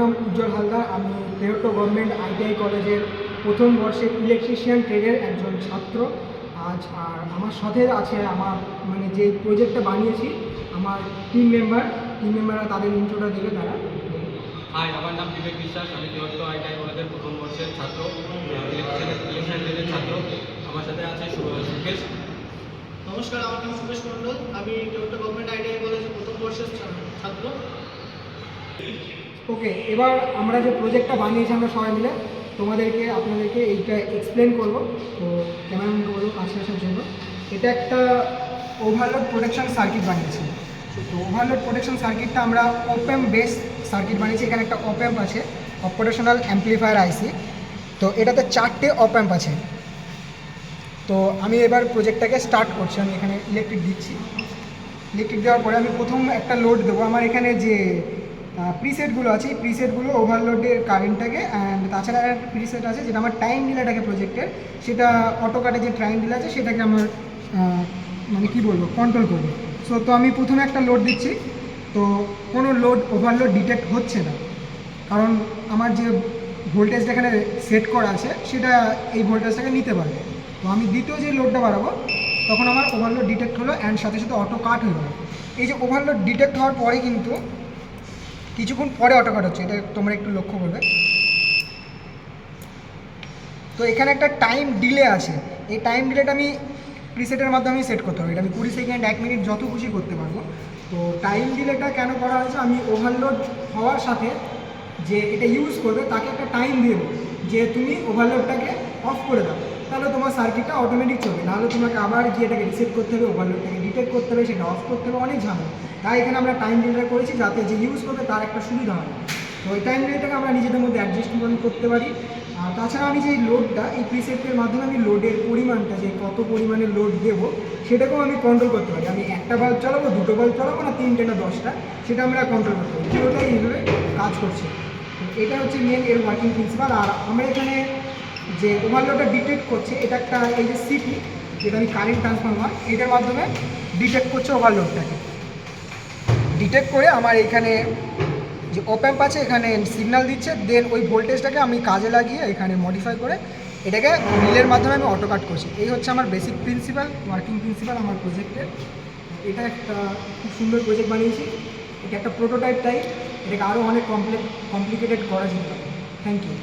নাম উজ্জ্বল হালদার। আমি Tehatta government ITI কলেজের প্রথম বর্ষের ইলেকট্রিশিয়ান ট্রেডের একজন ছাত্র। আজ আর আমার সাথে আছে আমার মানে যে প্রজেক্টটা বানিয়েছি আমার টিম মেম্বার টিম মেম্বাররা তাদের ইন্ট্রোটা দেবে তারা। হাই আমার নাম বিবেক বিশ্বাস। আমি তিহট্ট আইটিআই কলেজের প্রথম বর্ষের ছাত্র ইলেকট্রিশিয়ান ট্রেনের ছাত্র। আমার সাথে আছে সুকেশ। নমস্কার আমার নাম সুমেশ মণ্ডল। আমি টোটো গভর্নমেন্ট আইটিআই কলেজের প্রথম বর্ষের ছাত্র। ওকে এবার আমরা যে প্রজেক্টটা বানিয়েছি আমরা সবাই মিলে, তোমাদেরকে, আপনাদেরকে এইটা এক্সপ্লেন করব। তো ক্যামেরাম্যান বলব কাছে আসার জন্য। এটা একটা ওভারলোড প্রোটেকশন সার্কিট বানিয়েছি। তো ওভারলোড প্রোটেকশন সার্কিটটা আমরা ওপেম বেস সার্কিট বানিয়েছি। এখানে একটা অপ্যাম্প আছে অপারেশনাল অ্যাম্পলিফায়ার আইসি তো এটাতে চারটে অপ্যাম্প আছে। তো আমি এবার প্রজেক্টটাকে স্টার্ট করছি, আমি এখানে ইলেকট্রিক দিচ্ছি। ইলেকট্রিক দেওয়ার পরে আমি প্রথম একটা লোড দেবো। আমার এখানে যে প্রিসেটগুলো আছে। এই প্রিসেটগুলো ওভারলোডের কারেন্টটাকে অ্যান্ড তাছাড়া একটা প্রিসেট আছে যেটা আমার টাইম ডিলেটাকে প্রজেক্টের সেটা অটোকাটে যে টাইম ডিলে আছে সেটাকে আমার মানে কি বলব কন্ট্রোল করব। সো তো আমি প্রথমে একটা লোড দিচ্ছি। তো কোনো লোড ওভারলোড ডিটেক্ট হচ্ছে না। কারণ আমার যে ভোল্টেজটা এখানে সেট করা আছে, সেটা এই ভোল্টেজটাকে নিতে পারবে। তো আমি দ্বিতীয় যে লোডটা বাড়াবো, তখন আমার ওভারলোড ডিটেক্ট হলো অ্যান্ড সাথে সাথে অটো কাট হয়ে গেলো। এই যে ওভারলোড ডিটেক্ট হওয়ার পরে কিন্তু কিছুক্ষণ পরে অটো কাট হচ্ছে, এটা তোমরা একটু লক্ষ্য করবে। তো এখানে একটা টাইম ডিলে আছে। এই টাইম ডিলেটা আমি প্রিসেটের মাধ্যমে সেট করতে পারব। এটা আমি কুড়ি সেকেন্ড এক মিনিট যত খুশি করতে পারব। তো টাইম ডিলেটা কেন করা হয়েছে? আমি ওভারলোড হওয়ার সাথে যে এটা ইউজ করবে, তাকে একটা টাইম দেবো। যে তুমি ওভারলোডটাকে অফ করে দাও। তাহলে তোমার সার্কিটটা অটোমেটিক চলবে। নাহলে তোমাকে আবার গিয়ে এটাকে রিসেট করতে হবে ওভারলোডটাকে ডিটেক্ট করতে হবে, সেটা অফ করতে হবে, অনেক ঝামেলা। তাই এখানে আমরা টাইম ডিলেটা করেছি যাতে যে ইউজ করবে তার একটা সুবিধা হয়। তো ওই টাইম ডিলেটাকে আমরা নিজেদের মধ্যে অ্যাডজাস্টমেন্ট করতে পারি। আর তাছাড়া আমি যে লোডটা এই প্রিসেপ্টের মাধ্যমে আমি লোডের পরিমাণটা, যে কত পরিমাণে লোড দেবো, সেটাকেও আমি কন্ট্রোল করতে পারি। আমি একটা বাল্ব চালাবো, দুটো বাল্ব চালাবো না, তিনটে না দশটা, সেটা আমরা কন্ট্রোল করতে পারি। পুরোটাই এইভাবে কাজ করছে। এটা হচ্ছে মেন এর ওয়ার্কিং প্রিন্সিপাল আর আমরা এখানে যে ওভারলোডটা ডিটেক্ট করছে, এটা একটা এই যে সিটি যেটা আমি কারেন্ট ট্রান্সফরমার এটার মাধ্যমে ডিটেক্ট করছে ওভারলোডটাকে। ডিটেক্ট করে আমার এখানে যে ওপ্যাম্প আছে, এখানে সিগন্যাল দিচ্ছে দেন ওই ভোল্টেজটাকে আমি কাজে লাগিয়ে এখানে মডিফাই করে এটাকে রিলের মাধ্যমে আমি অটো কাট করছি। এই হচ্ছে আমার বেসিক প্রিন্সিপাল ওয়ার্কিং প্রিন্সিপাল আমার প্রজেক্টের এটা একটা খুব সুন্দর প্রজেক্ট বানিয়েছি। এটা একটা প্রোটোটাইপ টাইপ এটাকে আরও অনেক কমপ্লেক কমপ্লিকেটেড করা যেত থ্যাংক ইউ